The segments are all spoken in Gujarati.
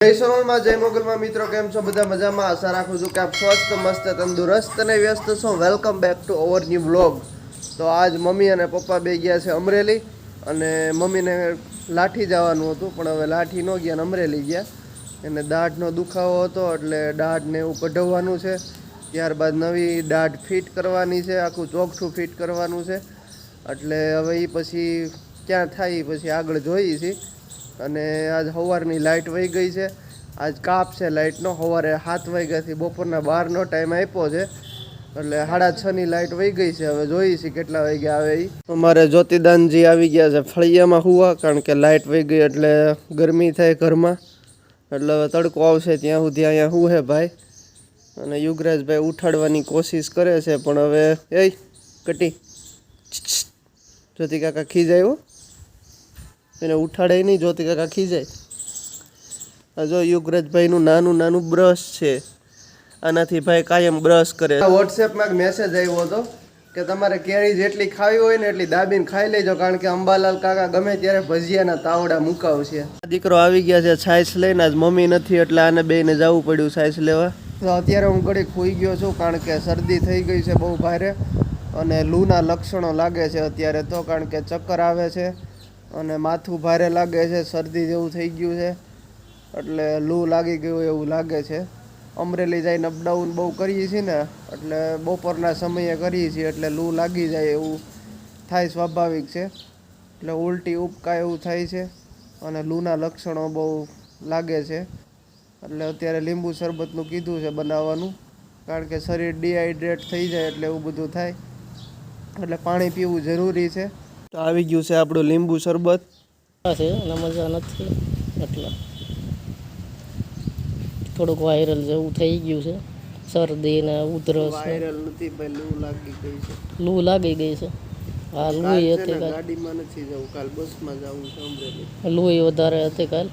જય જય મોગલમાં. મિત્રો, કેમ છો? બધા મજામાં? આશા રાખું છું કે આપ સ્વસ્થ, મસ્ત, તંદુરસ્ત અને વ્યસ્ત છો. Welcome back to our new vlog તો આજ મમ્મી અને પપ્પા બે ગયા છે અમરેલી અને મમ્મીને લાઠી જવાનું હતું, પણ હવે લાઠી ન ગયા અમરેલી ગયા. એને દાઢનો દુખાવો હતો, એટલે દાઢને એવું કઢાવવાનું છે. ત્યારબાદ નવી દાઢ ફિટ કરવાની છે, આખું ચોકઠું ફિટ કરવાનું છે. એટલે હવે એ પછી ક્યાં થાય પછી આગળ જોઈએ છીએ. અને આજ સવારની લાઇટ વહી ગઈ છે. આજ કાપ છે લાઇટનો સવારે સાત વાગ્યાથી બપોરના બારનો ટાઈમ આપ્યો છે. એટલે સાડા છ ની લાઇટ વહી ગઈ છે. હવે જોઈએ છીએ કેટલા વાગ્યા આવે એ અમારે જ્યોતિદાનજી આવી ગયા છે ફળિયામાં હુવા, કારણ કે લાઇટ વહી ગઈ એટલે ગરમી થાય ઘરમાં. એટલે હવે તડકો આવશે ત્યાં સુધી અહીંયા હું હે ભાઈ. અને યુગરાજભાઈ ઉઠાડવાની કોશિશ કરે છે, પણ હવે એ કટી. જ્યોતિ કાકા ખીજાયો? એને ઉઠાડે નહીં જોતી કાકા ખીજાય જો યુગરાજભાઈનું નાનું નાનું બ્રશ છે. આનાથી ભાઈ કાયમ બ્રશ કરે. વોટ્સએપમાં મેસેજ આવ્યો હતો કે તમારે કેરી જેટલી ખાવી હોય ને એટલી દાબીને ખાઈ લેજો કારણ કે અંબાલાલ કાકા ગમે ત્યારે ભજીયાના તાવડા મુકાવશે. દીકરો આવી ગયા છે છાશ લઈને આજ મમ્મી નથી એટલે આને બેને જવું પડ્યું છાશ લેવા. તો અત્યારે હું ઘડી ખોઈ ગયો છું કારણ કે શરદી થઈ ગઈ છે બહુ ભારે અને લૂના લક્ષણો લાગે છે અત્યારે તો કારણ કે ચક્કર આવે છે. અને માથું ભારે લાગે છે, શરદી જેવું થઈ ગયું છે. એટલે લૂ લાગી ગયું એવું લાગે છે. અમરેલી જઈને અપડાઉન બહુ કરીએ છીએ ને, એટલે બપોરના સમયે કરીએ છીએ, એટલે લૂ લાગી જાય એવું થાય સ્વાભાવિક છે. એટલે ઉલટી ઉપકા એવું થાય છે અને લૂના લક્ષણો બહુ લાગે છે. એટલે અત્યારે લીંબુ શરબતનું કીધું છે બનાવવાનું, કારણ કે શરીર ડિહાઈડ્રેટ થઈ જાય એટલે એવું બધું થાય. એટલે પાણી પીવું જરૂરી છે. તો આવી ગયું છે આપણું લીંબુ શરબત. છે અને મજા નથી એટલે થોડુંક વાયરલ જેવું થઈ ગયું છે. શરદી ને ઉધરસ વાયરલ નથી ભાઈ લૂ લાગી ગઈ છે. લૂ લાગી ગઈ છે. હા લૂઈ હતી કાલ. ગાડીમાં નથી જવું કાલ બસમાં જવું છે અમરેલી. લૂઈ વધારે હતી કાલ.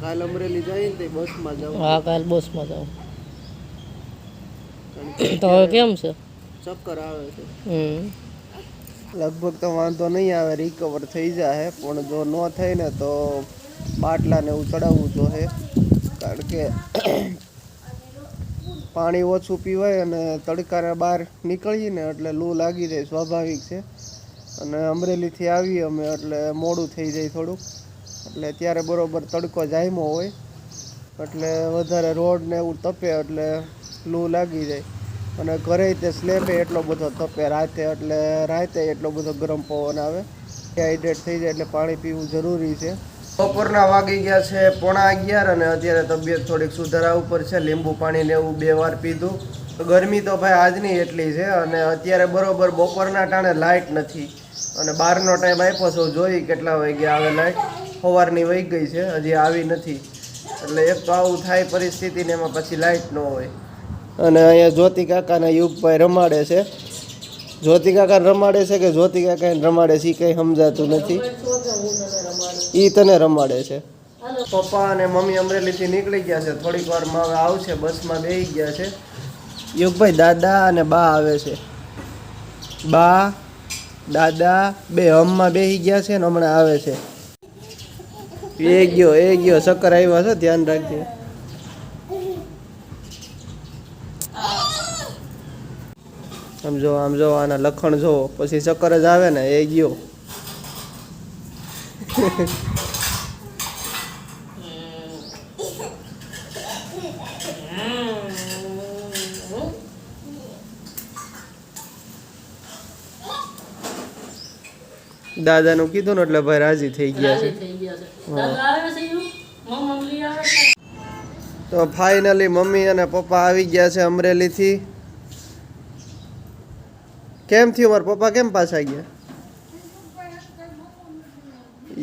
કાલ અમરેલી જાય ને તે બસમાં જવું હા કાલ બસમાં જવું તો હવે કેમ છે? ચક્કર આવે છે. હમ. લગભગ તો વાંધો નહીં આવે રિકવર થઈ જાય પણ જો ન થાય ને તો બાટલાને એવું ચડાવવું જોઈએ. કારણ કે પાણી ઓછું પીવાય અને તડકાને બહાર નીકળીએ ને એટલે લૂ લાગી જાય, સ્વાભાવિક છે. અને અમરેલીથી આવીએ અમે એટલે મોડું થઈ જાય થોડુંક. એટલે ત્યારે બરોબર તડકો જાયમો હોય. એટલે વધારે રોડ ને એવું તપે એટલે લૂ લાગી જાય. અને ઘરે તે સ્લેબે એટલો બધો તપે રાતે, એટલે રાતે એટલો બધો ગરમ પવન આવે હાઇડ્રેટ થઈ જાય એટલે પાણી પીવું જરૂરી છે. બપોરના વાગી ગયા છે પોણા અગિયાર અને અત્યારે તબિયત થોડીક સુધારા ઉપર છે. લીંબુ પાણી એવું બે વાર પીધું. ગરમી તો ભાઈ આજની એટલી છે અને અત્યારે બરોબર બપોરના ટાણે લાઇટ નથી. અને બહારનો ટાઈમ આપ્યો છો જોઈ કેટલા વાગ્યા આવે લાઇટ સવારની વહી ગઈ છે, હજી આવી નથી. એટલે એક તો આવું થાય પરિસ્થિતિને એમાં પછી લાઇટ ન હોય. અને અહીંયા જ્યોતિ કાકાના યુગભાઈ રમાડે છે. જ્યોતિ કાકા રમાડે છે કે જ્યોતિ કાકા રમાડે છે? એ કંઈ સમજાતું નથી. એ તને રમાડે છે. પપ્પા અને મમ્મી અમરેલીથી નીકળી ગયા છે. થોડીક વારમાં હવે આવશે બસમાં બેસી ગયા છે. યુગભાઈ દાદા અને બા આવે છે. બા દાદા બે હમમાં બેસી ગયા છે ને હમણાં આવે છે. એ ગયો એ ગયો ચક્કર આવ્યા છે ધ્યાન રાખજે. આમ જો આમ જો આના લખણ જો પછી ચક્કર જ આવે ને એ ગયો. દાદાનું કીધું ને એટલે ભાઈ રાજી થઈ ગયા છે. તો ફાઇનલી મમ્મી અને પપ્પા આવી ગયા છે અમરેલીથી. કેમ થયું? મારા પપ્પા કેમ પાછા ગયા?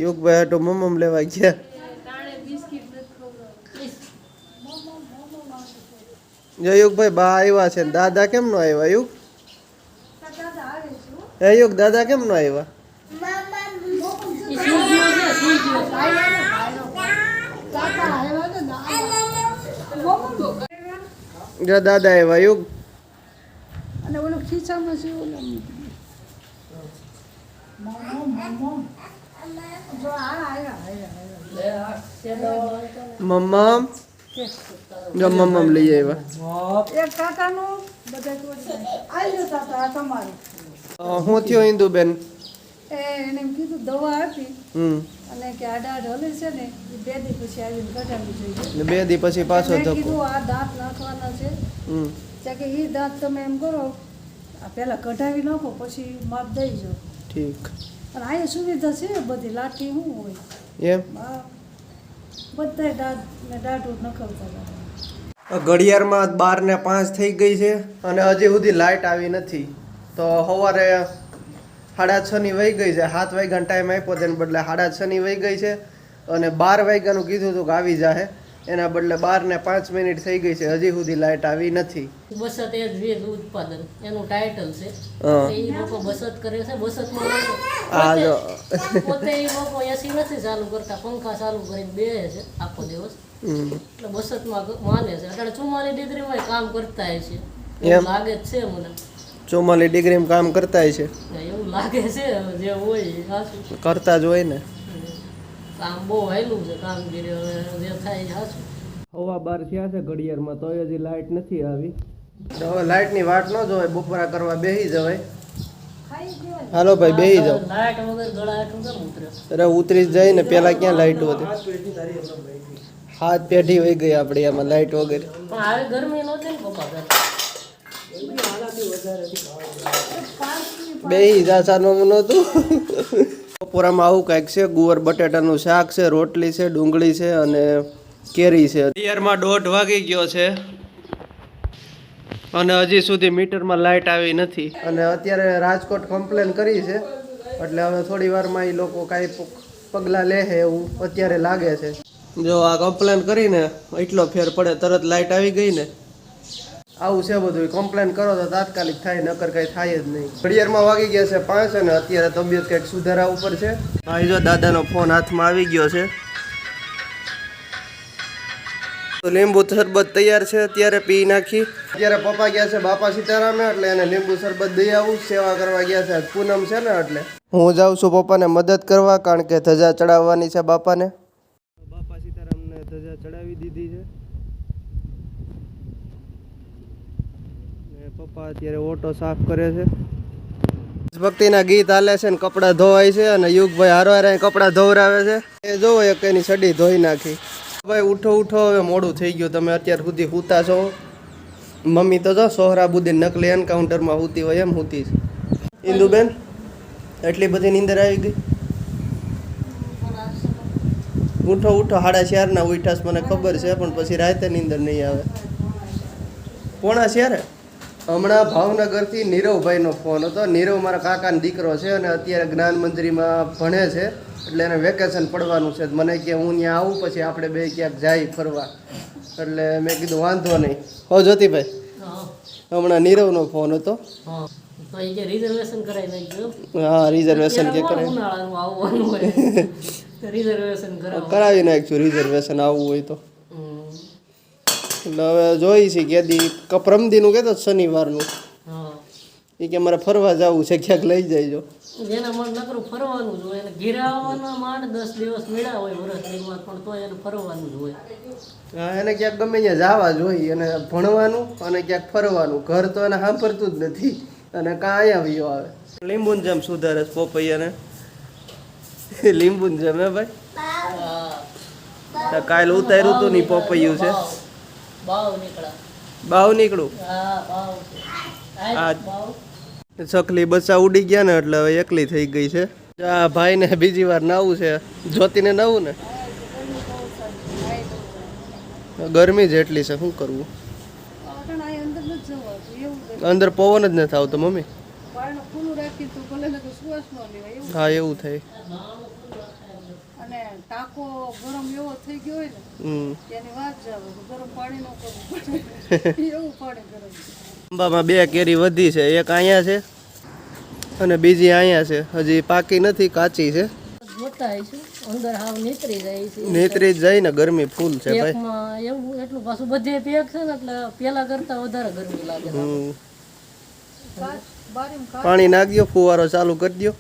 યુગભાઈ હાટુ મમમ લેવા ગયા. જો યુગભાઈ બા આવ્યા છે દાદા કેમ નો આવ્યા યુગ? હે યુગ, દાદા કેમ નો આવ્યા દાદા આવ્યા યુગ. અને ઓલો ખીચામાં છે ઓલો મમ્મમ મમ્મમ લઈ આવ્યા. એક કાકાનું બધા હું થયો ઇન્દુબેન એ એને એમ કીધું દવા આપી હમ. અને કે આ દાંત હલે છે ને એ બે દી પછી આવીને કઢાવી જોઈએ બે દી પછી પાછો કીધું આ દાંત નાખવાના છે. હમ. ત્યાં કે એ દાંત તમે એમ કરો આ પહેલાં કઢાવી નાખો પછી માપ દઈ જાઓ. ઠીક. અને અહીંયા સુવિધા છે બધી લાઠી શું હોય. એમ? બધા દાંત ને દાઢું નખાવતા હતા. ઘડિયાળમાં બાર ને પાંચ થઈ ગઈ છે અને હજી સુધી લાઇટ આવી નથી. તો સવારે સાડા છ ની વહી ગઈ છે. સાત વાગ્યાનો ટાઈમ આપ્યો તેને બદલે સાડા છ ની વહી ગઈ છે અને બાર વાગ્યાનું કીધું હતું કે આવી જાહે. એના બદલે બાર ને પાંચ મિનિટ થઈ ગઈ છે. હજી સુધી લાઇટ આવી નથી. બસત એ વીજ ઉત્પાદન. એનું ટાઇટલ છે. એ લોકો બસત કરે છે. બસતમાં આ જો. પોતે- એ લોકો એસી નથી ચાલુ કરતા. પંખા ચાલુ કરીને બે છે આખો દિવસ. એટલે બસતમાં માં માને છે. અત્યારે ચુમ્માલીસ ડિગ્રીમાં કામ કરતા છે? લાગે જ છે મને. ચોમાલી ડિગ્રીમાં કામ કરતા છે. એવું લાગે છે જે હોય કરતા જ હોય ને. કામ બહુ હેલું છે કામગીરી હવે જે થાય સાચું હવા બાર થયા છે ઘડિયાળમાં તોય હજી લાઇટ નથી આવી. તો હવે લાઇટની વાટ ન જોવાય બપોરા કરવા બેસી જવાય. હાલો ભાઈ બેસી જાવ લાઈટ વગર ગળા કેમ ઉતરે? અરે ઉતરી જ જાય ને પેલા ક્યાં લાઇટ હતી? હાથ પેઢી વહી ગઈ આપણી આમાં લાઇટ વગર. પણ હવે ગરમી નહોતી ને પપ્પા બે જાસાનું હતું બપોરામાં આવું કાંઈક છે ગુવાર બટેટાનું શાક છે રોટલી છે ડુંગળી છે અને કેરી છે. અત્યારમાં દોઢ વાગી ગયો છે અને હજી સુધી મીટરમાં લાઇટ આવી નથી. અને અત્યારે રાજકોટ કમ્પ્લેન કરી છે એટલે હવે થોડી વારમાં એ લોકો કાંઈ પગલાં લે છે એવું અત્યારે લાગે છે. જો આ કમ્પ્લેન કરીને એટલો ફેર પડે તરત લાઇટ આવી ગઈ ને આવું છે બધું. કમ્પ્લેન કરો તો તાત્કાલિક થાય, નકર કઈ થાય જ નહીં. ઘડિયાળમાં વાગી ગયા છે પાંચ અને અત્યારે તબિયત કંઈક સુધારા ઉપર છે. ભાઈ જો દાદાનો ફોન હાથમાં આવી ગયો છે. તો લીંબુ શરબત તૈયાર છે, અત્યારે પી નાખી. અત્યારે પપ્પા ગયા છે બાપા સીતારામે, એટલે એને લીંબુ શરબત દઈ આવું. સેવા કરવા ગયા છે, પૂનમ છે ને એટલે. હું જાઉં છું પપ્પાને મદદ કરવા, કારણ કે ધજા ચડાવવાની છે બાપાને બાપા સીતારામને ધજા ચડાવી દીધી છે ને પપ્પા અત્યારે ઓટો સાફ કરે છે. ભક્તિના ગીત હાલે છે ને કપડાં ધોવાય છે અને યુગભાઈ હારો હારે કપડાં ધોવરાવે છે. એ જોવો એક એની સડી ધોઈ નાખી. ભાઈ ઉઠો ઉઠો, હવે મોડું થઈ ગયું. તમે અત્યાર સુધી સૂતા છો. મમ્મી તો જો સોહરાબુદ્દીન નકલી એન્કાઉન્ટરમાં સૂતી હોય એમ હૂતી છે. ઇન્દુબેન, એટલી બધી નીંદર આવી ગઈ? ઉઠો ઉઠો સાડા ચારના ઉઠાસ મને ખબર છે, પણ પછી રાતે નીંદર નહીં આવે. પોણા ચારે હમણાં ભાવનગરથી નીરવભાઈનો ફોન હતો. નીરવ મારા કાકાનો દીકરો છે અને અત્યારે જ્ઞાન મંદિરમાં ભણે છે. એટલે એને વેકેશન પડવાનું છે. મને કે હું ત્યાં આવું પછી આપણે બે ક્યાંક જાય ફરવા. એટલે મેં કીધું વાંધો નહીં. હો જ્યોતિભાઈ. હમણાં નીરવનો ફોન હતો. હા. રિઝર્વેશન કરાવી હા રિઝર્વેશન કે કરાવી. નાખશું રિઝર્વેશન આવવું હોય તો. એટલે હવે જોઈ છે કે દી કપરમદીનું કહેતો શનિવારનું. હા. એ કે મારે ફરવા જવું છે ક્યાંક લઈ જઈજો જેના મન નકરું ફરવાનું જ હોય એને ઘેરે માંડ દસ દિવસ મેળા હોય વરસ દિવસ પણ તો એને ફરવાનું જ હોય. હા એને ક્યાંક ગમે ત્યાં જવા જોઈએ અને ભણવાનું અને ક્યાંક ફરવાનું. ઘર તો એને સાંભળતું જ નથી અને કાં અહીંયા વિયો આવે. લીંબુન જેમ સુધારે પોપૈયાને. લીંબુન જેમ હે ભાઈ? કાલ ઉતાર્યું હતું ની પોપૈયું છે. બાવ. નીકળ્યું નીકળ્યા નીકળું? હા ચકલી બચ્ચા ઉડી ગયા ને એટલે હવે એકલી થઈ ગઈ છે. આ ભાઈને બીજી વાર નાવું છે. જ્યોતિને નાવું ને? ગરમી જ એટલી છે શું કરવું? અંદર પવન જ નથી આવતો મમ્મી. બારણું ખુલ્લું રાખી તો ભલે ને તો શ્વાસ ન લેવાય એવું. હા એવું થાય. ટાંકો ગરમ એવો થઈ ગયો હોય ને તેની વાત જ ગરમ પાણી નો કરવું એવું પાણી ગરમ. આંબામાં બે કેરી વધી છે એક અહીંયા છે અને બીજી અહીંયા છે. હજી પાકી નથી કાચી છે. અંદર હાવ નીતરી જાય છે. નેત્રી જાય ને ગરમી ફૂલ છે ભાઈ. એવું એટલું પાછું બધે પેક છે ને એટલે પેલા કરતા વધારે ગરમી લાગે. પાણી નાખજો ફુવારો ચાલુ કરી દો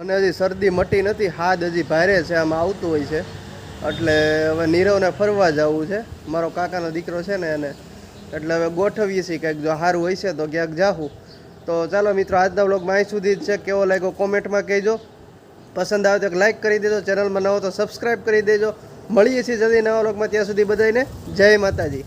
મને હજી શરદી મટી નથી હાથ હજી ભારે છે આમાં આવતું હોય છે. એટલે હવે નીરવને ફરવા જવું છે. મારો કાકાનો દીકરો છે ને એને. એટલે હવે ગોઠવીએ છીએ કંઈક જો સારું હોય છે તો ક્યાંક જાઉં તો ચાલો મિત્રો આજના બ્લોગમાં અહીં સુધી જ છે. કેવો લાગ્યો કોમેન્ટમાં કહેજો. પસંદ આવે તો લાઇક કરી દેજો. ચેનલમાં નવો તો સબસ્ક્રાઈબ કરી દેજો. મળીએ છીએ જલ્દી નવા બ્લોગમાં ત્યાં સુધી બધાને જય માતાજી.